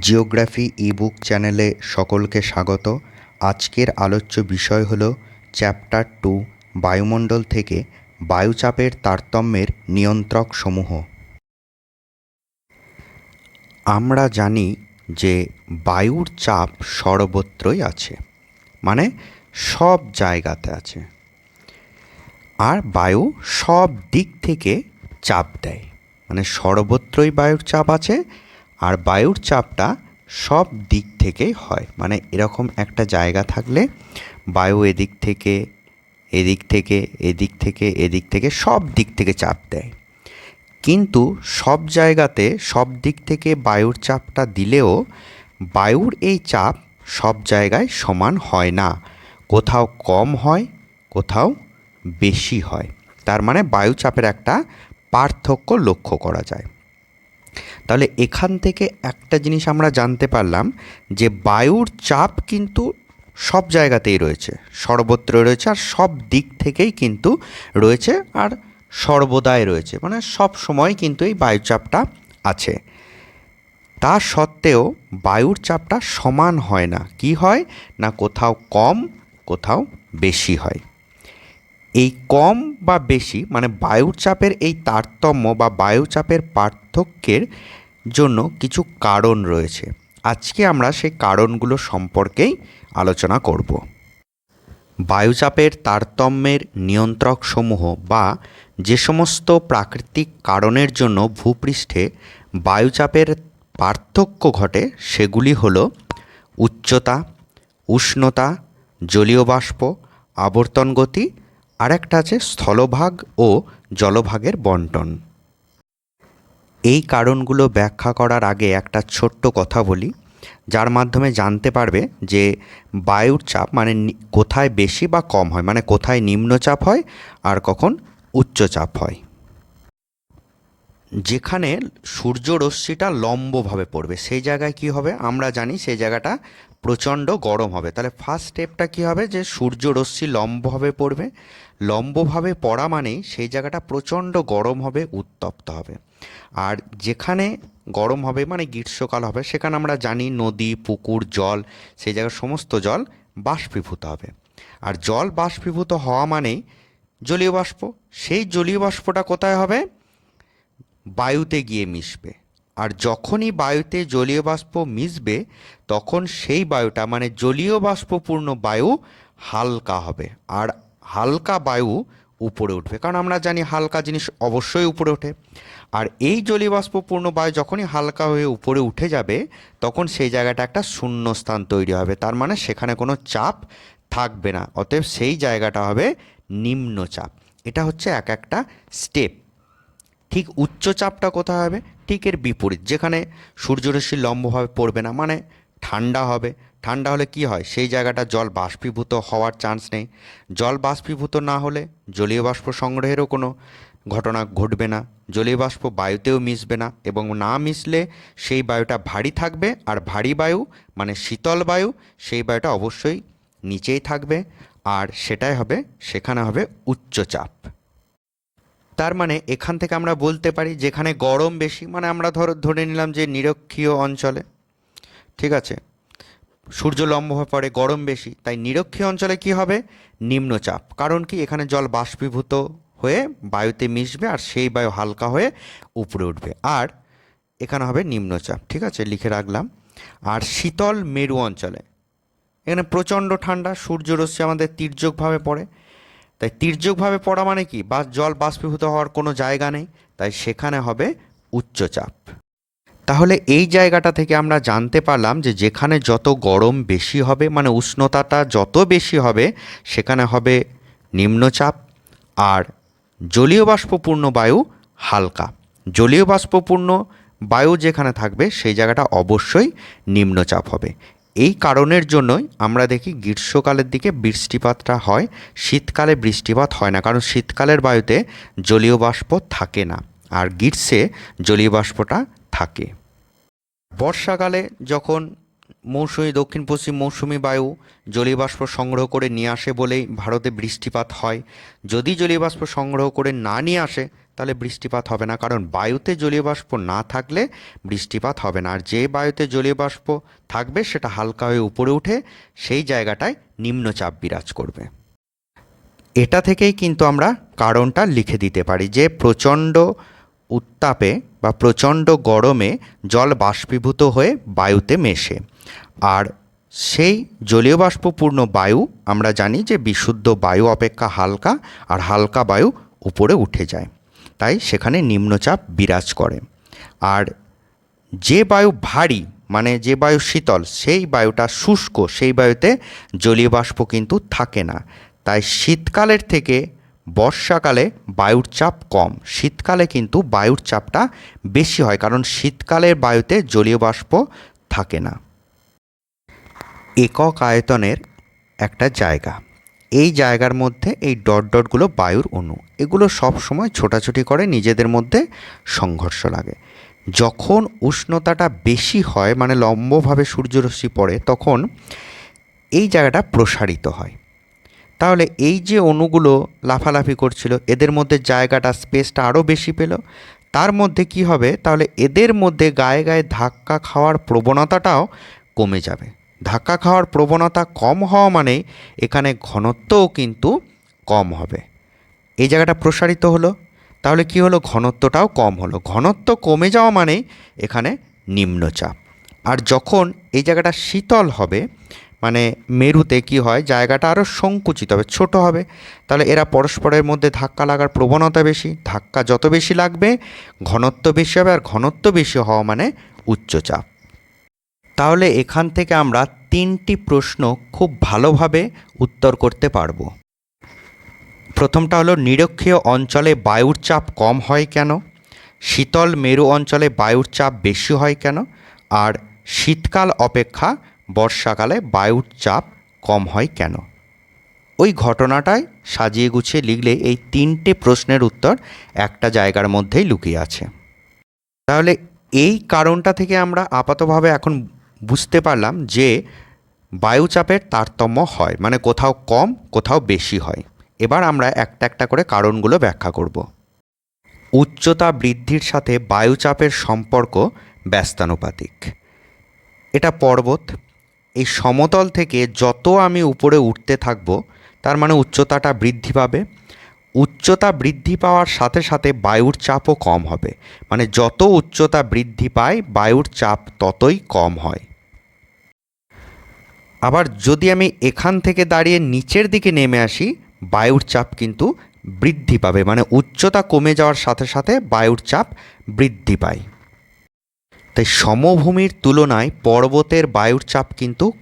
Geography ebook চ্যানেলে সকলকে স্বাগত। আজকের আলোচ্য বিষয় হলো চ্যাপ্টার টু, বায়ুমণ্ডল থেকে বায়ুচাপের তারতম্যের নিয়ন্ত্রক সমূহ। আমরা জানি যে বায়ুর চাপ সর্বত্রই আছে মানে সব জায়গাতে আছে। আর বায়ু সব দিক থেকে চাপ দেয় মানে সর্বত্রই বায়ুর চাপ আছে আর বায়ুর চাপটা সব দিক থেকেই হয়। মানে এরকম একটা জায়গা থাকলে বায়ু এদিক থেকে এদিক থেকে এদিক থেকে এদিক থেকে সব দিক থেকে চাপ দেয়। কিন্তু সব জায়গাতে সব দিক থেকে বায়ুর চাপটা দিলেও বায়ুর এই চাপ সব জায়গায় সমান হয় না। কোথাও কম হয়, কোথাও বেশি হয়। তার মানে বায়ুচাপের একটা পার্থক্য লক্ষ্য করা যায়। তাহলে এখান থেকে একটা জিনিস আমরা জানতে পারলাম যে বায়ুর চাপ কিন্তু সব জায়গাতেই রয়েছে। সর্বত্রই রয়েছে আর সব দিক থেকেই কিন্তু রয়েছে আর সর্বদাই রয়েছে। মানে সব সময় কিন্তু এই বায়ুচাপটা আছে। তা সত্ত্বেও বায়ুর চাপটা সমান হয় না। কি হয়? না কোথাও কম, কোথাও বেশি হয়। এই কম বা বেশি মানে বায়ুর চাপের এই তারতম্য বা বায়ুচাপের পার্থক্যের জন্য কিছু কারণ রয়েছে। আজকে আমরা সেই কারণগুলো সম্পর্কেই আলোচনা করব। বায়ুচাপের তারতম্যের নিয়ন্ত্রকসমূহ বা যে সমস্ত প্রাকৃতিক কারণের জন্য ভূপৃষ্ঠে বায়ুচাপের পার্থক্য ঘটে, সেগুলি হলো উচ্চতা, উষ্ণতা জলীয় বাষ্প আবর্তন গতি আর একটা আছে স্থলভাগ ও জলভাগের বন্টন। এই কারণগুলো ব্যাখ্যা করার আগে একটা ছোট্ট কথা বলি, যার মাধ্যমে জানতে পারবে যে বায়ুর চাপ মানে কোথায় বেশি বা কম হয় মানে কোথায় নিম্নচাপ হয় আর কখন উচ্চচাপ হয়। যেখানে সূর্য রশ্মিটা লম্বভাবে পড়বে, সেই জায়গায় কি হবে? আমরা জানি সেই জায়গাটা প্রচণ্ড গরম হবে। তাহলে ফার্স্ট স্টেপটা কি হবে? যে সূর্য রশ্মি লম্বভাবে পড়বে লম্বভাবে পড়া মানেই সেই জায়গাটা প্রচণ্ড গরম হবে, উত্তপ্ত হবে। আর যেখানে গরম হবে মানে গ্রীষ্মকাল হবে, সেখানে আমরা জানি নদী, পুকুর, জল, সেই জায়গার সমস্ত জল বাষ্পীভূত হবে। আর জল বাষ্পীভূত হওয়া মানেই জলীয় বাষ্প। সেই জলীয় বাষ্পটা কোথায় হবে? বায়ুতে গিয়ে মিশবে। আর যখনই বায়ুতে জলীয় বাষ্প মিশবে, তখন সেই বায়ুটা মানে জলীয় বাষ্পপূর্ণ বায়ু হালকা হবে। আর হালকা বায়ু উপরে উঠবে। কারণ আমরা জানি হালকা জিনিস অবশ্যই উপরে ওঠে। আর এই জলীয় বাষ্পপূর্ণ বায়ু যখনই হালকা হয়ে উপরে উঠে যাবে, তখন সেই জায়গাটা একটা শূন্য স্থান তৈরি হবে। তার মানে সেখানে কোনো চাপ থাকবে না। অতএব সেই জায়গাটা হবে নিম্নচাপ। এটা হচ্ছে এক একটা স্টেপ। ঠিক উচ্চচাপটা কোথায় হবে? ঠিক এর বিপরীত। যেখানে সূর্যরশ্মি লম্বভাবে পড়বে না মানে ঠান্ডা হবে। ঠান্ডা হলে কি হয়? সেই জায়গাটা জল বাষ্পীভূত হওয়ার চান্স নেই। জল বাষ্পীভূত না হলে জলীয় বাষ্প সংগ্রহেরও কোনো ঘটনা ঘটবে না। জলীয় বাষ্প বায়ুতেও মিশবে না এবং না মিশলে সেই বায়ুটা ভারী থাকবে আর ভারী বায়ু মানে শীতল বায়ু সেই বায়ুটা অবশ্যই নিচেই থাকবে আর সেটাই হবে, সেখানে হবে উচ্চচাপ তার মানে এখান থেকে আমরা বলতে পারি যেখানে গরম বেশি মানে আমরা ধর, ধরে নিলাম যে নিরক্ষীয় অঞ্চলে, ঠিক আছে? সূর্য লম্ব হয়ে পড়ে, গরম বেশি, তাই নিরক্ষীয় অঞ্চলে কি হবে? নিম্নচাপ। কারণ কি? এখানে জল বাষ্পীভূত হয়ে বায়ুতে মিশবে আর সেই বায়ু হালকা হয়ে উপরে উঠবে। আর এখানে হবে নিম্নচাপ, ঠিক আছে? লিখে রাখলাম। আর শীতল মেরু অঞ্চলে, এখানে প্রচণ্ড ঠান্ডা সূর্যরশ্মি আমাদের তির্যকভাবে পড়ে। তাই তির্যকভাবে পড়া মানে কি? বা জল বাষ্পীভূত হওয়ার কোনো জায়গা নেই, তাই সেখানে হবে উচ্চচাপ। তাহলে এই জায়গাটা থেকে আমরা জানতে পারলাম যে যেখানে যত গরম বেশি হবে মানে উষ্ণতাটা যত বেশি হবে, সেখানে হবে নিম্নচাপ আর জলীয় বাষ্পপূর্ণ বায়ু হালকা। জলীয় বাষ্পপূর্ণ বায়ু যেখানে থাকবে, সেই জায়গাটা অবশ্যই নিম্নচাপ হবে। এই কারণের জন্যই আমরা দেখি গ্রীষ্মকালের দিকে বৃষ্টিপাতটা হয়, শীতকালে বৃষ্টিপাত হয় না, কারণ শীতকালের বায়ুতে জলীয় বাষ্প থাকে না। আর গ্রীষ্মে জলীয় বাষ্পটা থাকে। বর্ষাকালে যখন মৌসুমি দক্ষিণ পশ্চিম মৌসুমি বায়ু জলীয় বাষ্প সংগ্রহ করে নিয়ে আসে বলেই ভারতে বৃষ্টিপাত হয়, যদি জলীয় বাষ্প সংগ্রহ করে না নিয়ে আসে, তাহলে বৃষ্টিপাত হবে না। কারণ বায়ুতে জলীয়বাষ্প না থাকলে বৃষ্টিপাত হবে না। আর যে বায়ুতে জলীয়বাষ্প থাকবে, সেটা হালকা হয়ে উপরে উঠে সেই জায়গাটায় নিম্নচাপ বিরাজ করবে। এটা থেকেই কিন্তু আমরা কারণটা লিখে দিতে পারি যে প্রচণ্ড উত্তাপে বা প্রচণ্ড গরমে জল বাষ্পীভূত হয়ে বায়ুতে মেশে। আর সেই জলীয় বাষ্পপূর্ণ বায়ু আমরা জানি যে বিশুদ্ধ বায়ু অপেক্ষা হালকা আর হালকা বায়ু উপরে উঠে যায়। তাই সেখানে নিম্নচাপ বিরাজ করে। আর যে বায়ু ভারী মানে যে বায়ু শীতল, সেই বায়ুটা শুষ্ক, সেই বায়ুতে জলীয় বাষ্প কিন্তু থাকে না। তাই শীতকালের থেকে বর্ষাকালে বায়ুর চাপ কম। শীতকালে কিন্তু বায়ুর চাপটা বেশি হয়, কারণ শীতকালের বায়ুতে জলীয় বাষ্প থাকে না। একক আয়তনের একটা জায়গা। এই জায়গার মধ্যে এই ডট ডটগুলো বায়ুর অণু। এগুলো সব সময় ছোটাছুটি করে, নিজেদের মধ্যে সংঘর্ষ লাগে। যখন উষ্ণতাটা বেশি হয় মানে লম্বভাবে সূর্যরশ্মি পড়ে, তখন এই জায়গাটা প্রসারিত হয়। তাহলে এই যে অণুগুলো লাফালাফি করছিল, এদের মধ্যে জায়গাটা স্পেসটা আরও বেশি পেল। তার মধ্যে কি হবে? তাহলে এদের মধ্যে গায়ে গায়ে ধাক্কা খাওয়ার প্রবণতাটাও কমে যাবে। ধাক্কা খাওয়ার প্রবণতা কম হওয়া মানে এখানে ঘনত্বও কিন্তু কম হবে। এই জায়গাটা প্রসারিত হলো। তাহলে কি হলো? ঘনত্বটাও কম হলো। ঘনত্ব কমে যাওয়া মানেই এখানে নিম্নচাপ। আর যখন এই জায়গাটা শীতল হবে মানে মেরুতে কি হয়, জায়গাটা আরও সংকুচিত হবে, ছোট হবে। তাহলে এরা পরস্পরের মধ্যে ধাক্কা লাগার প্রবণতা বেশি, ধাক্কা যত বেশি লাগবে, ঘনত্ব বেশি হবে, আর ঘনত্ব বেশি হওয়া মানে উচ্চচাপ তাহলে এখান থেকে আমরা তিনটি প্রশ্ন খুব ভালোভাবে উত্তর করতে পারব। প্রথমটা হলো, নিরক্ষীয় অঞ্চলে বায়ুর চাপ কম হয় কেন? শীতল মেরু অঞ্চলে বায়ুর চাপ বেশি হয় কেন? আর শীতকাল অপেক্ষা বর্ষাকালে বায়ুর চাপ কম হয় কেন? ওই ঘটনাটায় সাজিয়ে গুছিয়ে লিখলে এই তিনটে প্রশ্নের উত্তর একটা জায়গার মধ্যেই লুকিয়ে আছে। তাহলে এই কারণটা থেকে আমরা আপাতভাবে এখন বুঝতে পারলাম যে বায়ুচাপের তারতম্য হয় মানে কোথাও কম, কোথাও বেশি হয়। এবার আমরা একটা একটা করে কারণগুলো ব্যাখ্যা করব। উচ্চতা বৃদ্ধির সাথে বায়ুচাপের সম্পর্ক ব্যস্তানুপাতিক। এটা পর্বত এই সমতল থেকে যত আমি উপরে উঠতে থাকব, তার মানে উচ্চতাটা বৃদ্ধি পাবে। উচ্চতা বৃদ্ধি পাওয়ার সাথে সাথে বায়ুর চাপও কম হবে। মানে যত উচ্চতা বৃদ্ধি পায়, বায়ুর চাপ ততই কম হয়। আবার যদি আমি এখান থেকে দাঁড়িয়ে নিচের দিকে নেমে আসি, বায়ুর চাপ কিন্তু বৃদ্ধি পাবে। মানে উচ্চতা কমে যাওয়ার সাথে সাথে বায়ুর চাপ বৃদ্ধি পায়। তাই সমভূমির তুলনায় পর্বতের বায়ুর চাপ কিন্তু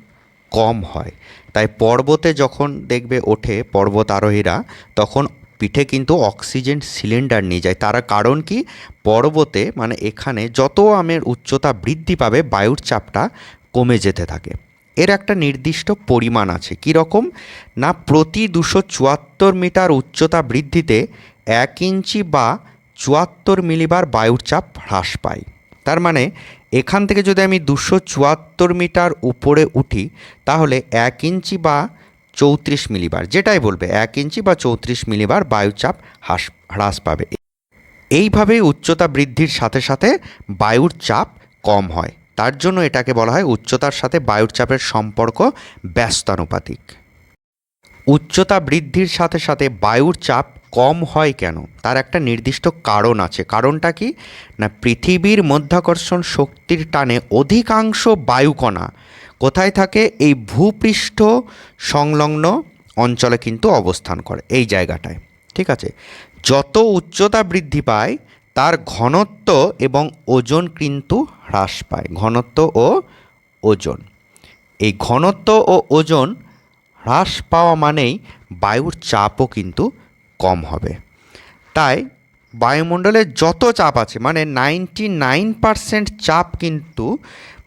কম হয়। তাই পর্বতে যখন দেখবে ওঠে পর্বত আরোহীরা, তখন পিঠে কিন্তু অক্সিজেন সিলিন্ডার নিয়ে যায়। তার কারণ কি? পর্বতে মানে এখানে যত আমের উচ্চতা বৃদ্ধি পাবে, বায়ুর চাপটা কমে যেতে থাকে। এর একটা নির্দিষ্ট পরিমাণ আছে। কী রকম? না প্রতি দুশো চুয়াত্তর মিটার উচ্চতা বৃদ্ধিতে এক ইঞ্চি বা চুয়াত্তর মিলিবার বায়ুর চাপ হ্রাস পায়। তার মানে এখান থেকে যদি আমি দুশো চুয়াত্তর মিটার উপরে উঠি, তাহলে এক ইঞ্চি বা চৌত্রিশ মিলিবার, যেটাই বলবে, এক ইঞ্চি বা চৌত্রিশ মিলিবার বায়ুচাপ হ্রাস হ্রাস পাবে। এইভাবেই উচ্চতা বৃদ্ধির সাথে সাথে বায়ুর চাপ কম হয়। তার জন্য এটাকে বলা হয় উচ্চতার সাথে বায়ুর চাপের সম্পর্ক ব্যস্তানুপাতিক। উচ্চতা বৃদ্ধির সাথে সাথে বায়ুর চাপ কম হয় কেন? তার একটা নির্দিষ্ট কারণ আছে। কারণটা কি? না, পৃথিবীর মধ্যাকর্ষণ শক্তির টানে অধিকাংশ বায়ুকণা কোথায় থাকে? এই ভূপৃষ্ঠ সংলগ্ন অঞ্চলে কিন্তু অবস্থান করে, এই জায়গাটায়। ঠিক আছে? যত উচ্চতা বৃদ্ধি পায়, তার ঘনত্ব এবং ওজন কিন্তু হ্রাস পায়। ঘনত্ব ও ওজন। এই ঘনত্ব ও ওজন হ্রাস পাওয়া মানেই বায়ুর চাপও কিন্তু কম হবে। তাই বায়ুমণ্ডলে যত চাপ আছে মানে নাইনটি নাইন পারসেন্ট চাপ কিন্তু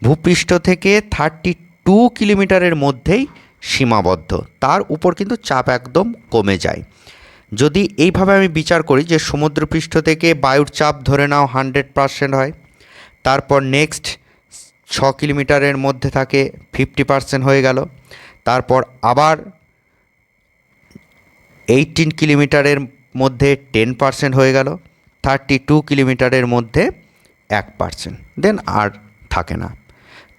ভূপৃষ্ঠ থেকে থার্টি টু কিলোমিটারের মধ্যেই সীমাবদ্ধ। তার উপর কিন্তু চাপ একদম কমে যায়। যদি এইভাবে আমি বিচার করি যে সমুদ্রপৃষ্ঠ থেকে বায়ুর চাপ ধরে নাও হান্ড্রেড পারসেন্ট হয়, তারপর নেক্সট ছ কিলোমিটারের মধ্যে থাকে ফিফটি পার্সেন্ট হয়ে গেল, তারপর আবার এইটিন কিলোমিটারের মধ্যে টেন পার্সেন্ট হয়ে গেল থার্টি টু কিলোমিটারের মধ্যে এক পার্সেন্ট দেন আর থাকে না।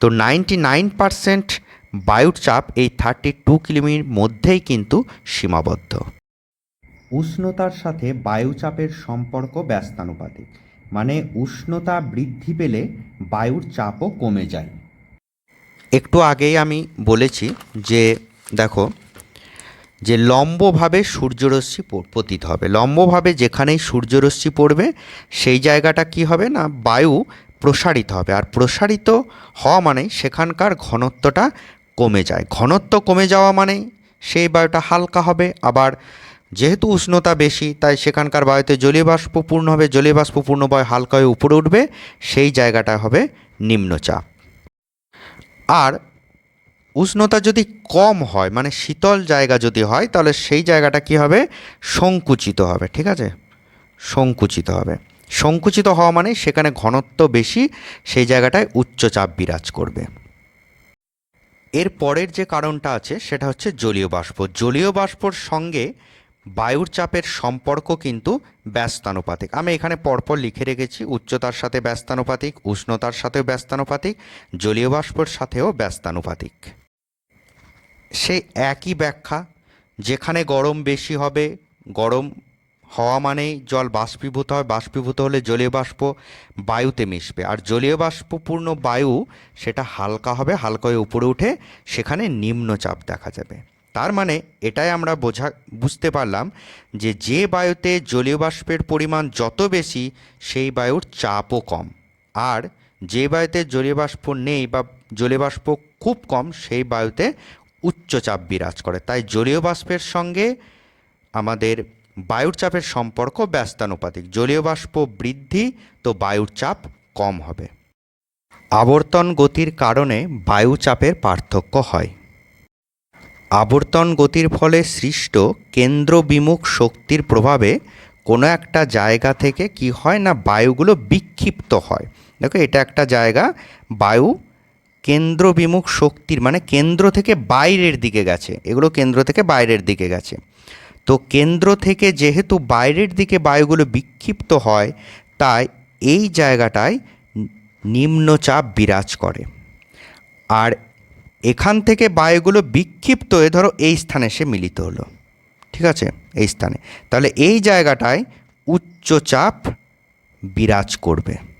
তো নাইনটি নাইন পার্সেন্ট বায়ুর চাপ এই থার্টি টু কিলোমির মধ্যেই কিন্তু সীমাবদ্ধ। উষ্ণতার সাথে বায়ুচাপের সম্পর্ক ব্যস্তানুপাতিক মানে উষ্ণতা বৃদ্ধি পেলে বায়ুর চাপও কমে যায়। একটু আগেই আমি বলেছি যে, দেখো যে লম্বভাবে সূর্যরশ্মি পতিত হবে। লম্বভাবে যেখানেই সূর্যরশ্মি পড়বে, সেই জায়গাটা কি হবে না? বায়ু প্রসারিত হবে। আর প্রসারিত হওয়া মানে সেখানকার ঘনত্বটা কমে যায়। ঘনত্ব কমে যাওয়া মানে সেই বায়ুটা হালকা হবে। আবার যেহেতু উষ্ণতা বেশি, তাই সেখানকার বায়ুতে জলীয় বাষ্প পূর্ণ হবে। জলীয় বাষ্প পূর্ণ বায়ু হালকা হয়ে উপরে উঠবে, সেই জায়গাটা হবে নিম্নচাপ। আর উষ্ণতা যদি কম হয় মানে শীতল জায়গা যদি হয়, তাহলে সেই জায়গাটা কি হবে? সংকুচিত হবে, ঠিক আছে? সংকুচিত হবে। সংকুচিত হওয়া মানে সেখানে ঘনত্ব বেশি, সেই জায়গাটায় উচ্চচাপ বিরাজ করবে। এর পরের যে কারণটা আছে, সেটা হচ্ছে জলীয় বাষ্প। জলীয় বাষ্পর সঙ্গে বায়ুর চাপের সম্পর্ক কিন্তু ব্যস্তানুপাতিক। আমি এখানে পরপর লিখে রেখেছি, উচ্চতার সাথে ব্যস্তানুপাতিক, উষ্ণতার সাথেও ব্যস্তানুপাতিক, জলীয় বাষ্পর সাথেও ব্যস্তানুপাতিক। সে একই ব্যাখ্যা, যেখানে গরম বেশি হবে, গরম হওয়া মানেই জল বাষ্পীভূত হয়, বাষ্পীভূত হলে জলীয় বাষ্প বায়ুতে মিশবে। আর জলীয় বাষ্পপূর্ণ বায়ু সেটা হালকা হবে, হালকা হয়ে উপরে উঠে সেখানে নিম্নচাপ দেখা যাবে। তার মানে এটাই আমরা বোঝা, বুঝতে পারলাম যে যে বায়ুতে জলীয় বাষ্পের পরিমাণ যত বেশি, সেই বায়ুর চাপও কম। আর যে বায়ুতে জলীয় বাষ্প নেই বা জলীয় বাষ্প খুব কম, সেই বায়ুতে উচ্চচাপ বিরাজ করে। তাই জলীয় বাষ্পের সঙ্গে আমাদের বায়ুর চাপের সম্পর্ক ব্যস্তানুপাতিক। জলীয় বাষ্প বৃদ্ধি তো বায়ুর চাপ কম হবে। আবর্তন গতির কারণে বায়ু চাপের পার্থক্য হয়। আবর্তন গতির ফলে সৃষ্ট কেন্দ্রবিমুখ শক্তির প্রভাবে কোনো একটা জায়গা থেকে কি হয় না, বায়ুগুলো বিক্ষিপ্ত হয়। দেখো, এটা একটা জায়গা, বায়ু কেন্দ্রবিমুখ শক্তির মানে কেন্দ্র থেকে বাইরের দিকে গেছে। এগুলো কেন্দ্র থেকে বাইরের দিকে গেছে। তো কেন্দ্র থেকে যেহেতু বাইরের দিকে বায়ুগুলো বিক্ষিপ্ত হয়, তাই এই জায়গাটায় নিম্নচাপ বিরাজ করে। আর এখান থেকে বায়ুগুলো বিক্ষিপ্ত হয়ে ধরো এই স্থানে সে মিলিত হলো। ঠিক আছে? এই স্থানে। তাহলে এই জায়গাটায় উচ্চচাপ বিরাজ করবে।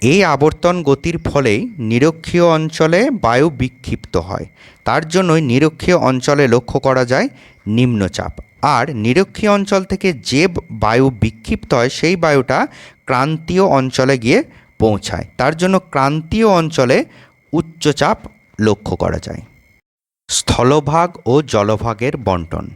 এই আবর্তন গতির ফলেই নিরক্ষীয় অঞ্চলে বায়ু বিক্ষিপ্ত হয়। তার জন্যই নিরক্ষীয় অঞ্চলে লক্ষ্য করা যায় নিম্নচাপ। আর নিরক্ষীয় অঞ্চল থেকে যে বায়ু বিক্ষিপ্ত হয়, সেই বায়ুটা ক্রান্তীয় অঞ্চলে গিয়ে পৌঁছায়। তার জন্য ক্রান্তীয় অঞ্চলে উচ্চচাপ লক্ষ্য করা যায়। স্থলভাগ ও জলভাগের বন্টন।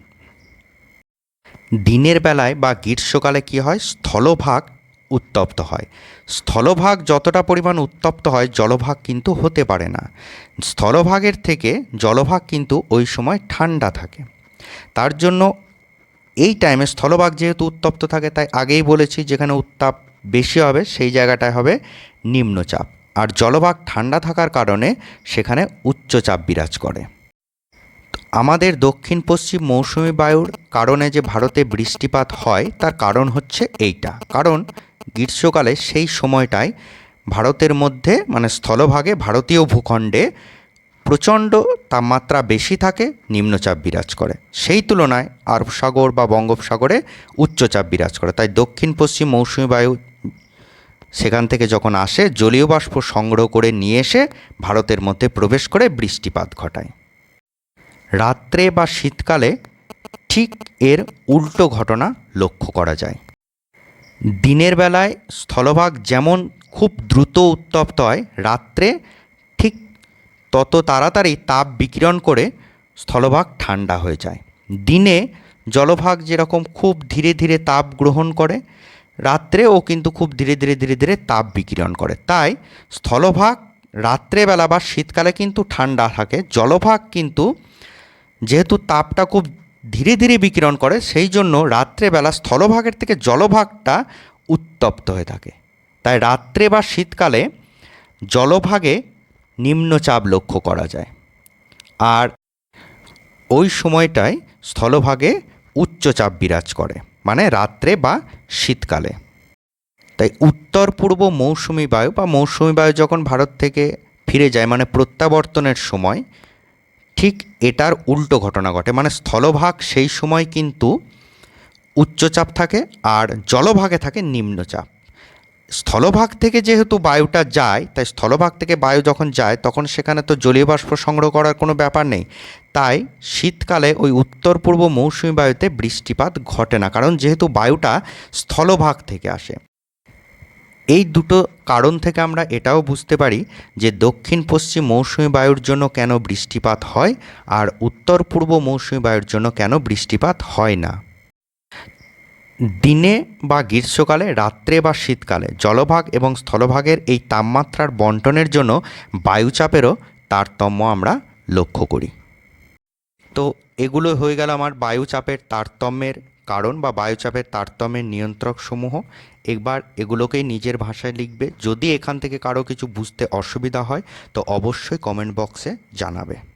দিনের বেলায় বা গ্রীষ্মকালে কি হয়? স্থলভাগ উত্তপ্ত হয়। স্থলভাগ যতটা পরিমাণ উত্তপ্ত হয়, জলভাগ কিন্তু হতে পারে না। স্থলভাগের থেকে জলভাগ কিন্তু ওই সময় ঠান্ডা থাকে। তার জন্য এই টাইমে স্থলভাগ যেহেতু উত্তপ্ত থাকে, তাই আগেই বলেছি যেখানে উত্তাপ বেশি হবে, সেই জায়গাটায় হবে নিম্নচাপ। আর জলভাগ ঠান্ডা থাকার কারণে সেখানে উচ্চচাপ বিরাজ করে। আমাদের দক্ষিণ পশ্চিম মৌসুমি বায়ুর কারণে যে ভারতে বৃষ্টিপাত হয়, তার কারণ হচ্ছে এইটা। কারণ গ্রীষ্মকালে সেই সময়টায় ভারতের মধ্যে মানে স্থলভাগে ভারতীয় ভূখণ্ডে প্রচণ্ড তাপমাত্রা বেশি থাকে, নিম্নচাপ বিরাজ করে। সেই তুলনায় আরব সাগর বা বঙ্গোপসাগরে উচ্চচাপ বিরাজ করে। তাই দক্ষিণ পশ্চিম মৌসুমি বায়ু সেখান থেকে যখন আসে, জলীয় বাষ্প সংগ্রহ করে নিয়ে এসে ভারতের মধ্যে প্রবেশ করে বৃষ্টিপাত ঘটায়। রাত্রে বা শীতকালে ঠিক এর উল্টো ঘটনা লক্ষ্য করা যায়। দিনের বেলায় স্থলভাগ যেমন খুব দ্রুত উত্তপ্ত হয়, রাত্রে ঠিক তত তাড়াতাড়ি তাপ বিকিরণ করে স্থলভাগ ঠান্ডা হয়ে যায়। দিনে জলভাগ যেরকম খুব ধীরে ধীরে তাপ গ্রহণ করে, রাত্রেও কিন্তু খুব ধীরে ধীরে ধীরে ধীরে তাপ বিকিরণ করে। তাই স্থলভাগ রাত্রেবেলা বা শীতকালে কিন্তু ঠান্ডা থাকে, জলভাগ কিন্তু যেহেতু তাপটা খুব ধীরে ধীরে বিকিরণ করে, সেই জন্য রাত্রেবেলা স্থলভাগের থেকে জলভাগটা উত্তপ্ত হয়ে থাকে। তাই রাত্রে বা শীতকালে জলভাগে নিম্নচাপ লক্ষ্য করা যায়। আর ওই সময়টায় স্থলভাগে উচ্চচাপ বিরাজ করে মানে রাত্রে বা শীতকালে। তাই উত্তর পূর্ব মৌসুমি বায়ু বা মৌসুমি বায়ু যখন ভারত থেকে ফিরে যায় মানে প্রত্যাবর্তনের সময় ঠিক এটার উল্টো ঘটনা ঘটে। মানে স্থলভাগ সেই সময় কিন্তু উচ্চচাপ থাকে আর জলভাগে থাকে নিম্নচাপ। স্থলভাগ থেকে যেহেতু বায়ুটা যায়, তাই স্থলভাগ থেকে বায়ু যখন যায়, তখন সেখানে তো জলীয় বাষ্প সংগ্রহ করার কোনো ব্যাপার নেই। তাই শীতকালে ওই উত্তর পূর্ব মৌসুমি বায়ুতে বৃষ্টিপাত ঘটে না, কারণ যেহেতু বায়ুটা স্থলভাগ থেকে আসে। এই দুটো কারণ থেকে আমরা এটাও বুঝতে পারি যে দক্ষিণ পশ্চিম মৌসুমি বায়ুর জন্য কেন বৃষ্টিপাত হয় আর উত্তর পূর্ব মৌসুমি বায়ুর জন্য কেন বৃষ্টিপাত হয় না। দিনে বা গ্রীষ্মকালে, রাত্রে বা শীতকালে জলভাগ এবং স্থলভাগের এই তাপমাত্রার বন্টনের জন্য বায়ুচাপেরও তারতম্য আমরা লক্ষ্য করি। তো এগুলো হয়ে গেল আমার বায়ুচাপের তারতম্যের কারণ বা বায়ুচাপের তারতম্যের নিয়ন্ত্রক সমূহ একবার এগুলোকেই নিজের ভাষায় লিখবে। যদি এখান থেকে কারও কিছু বুঝতে অসুবিধা হয়, তো অবশ্যই কমেন্ট বক্সে জানাবে।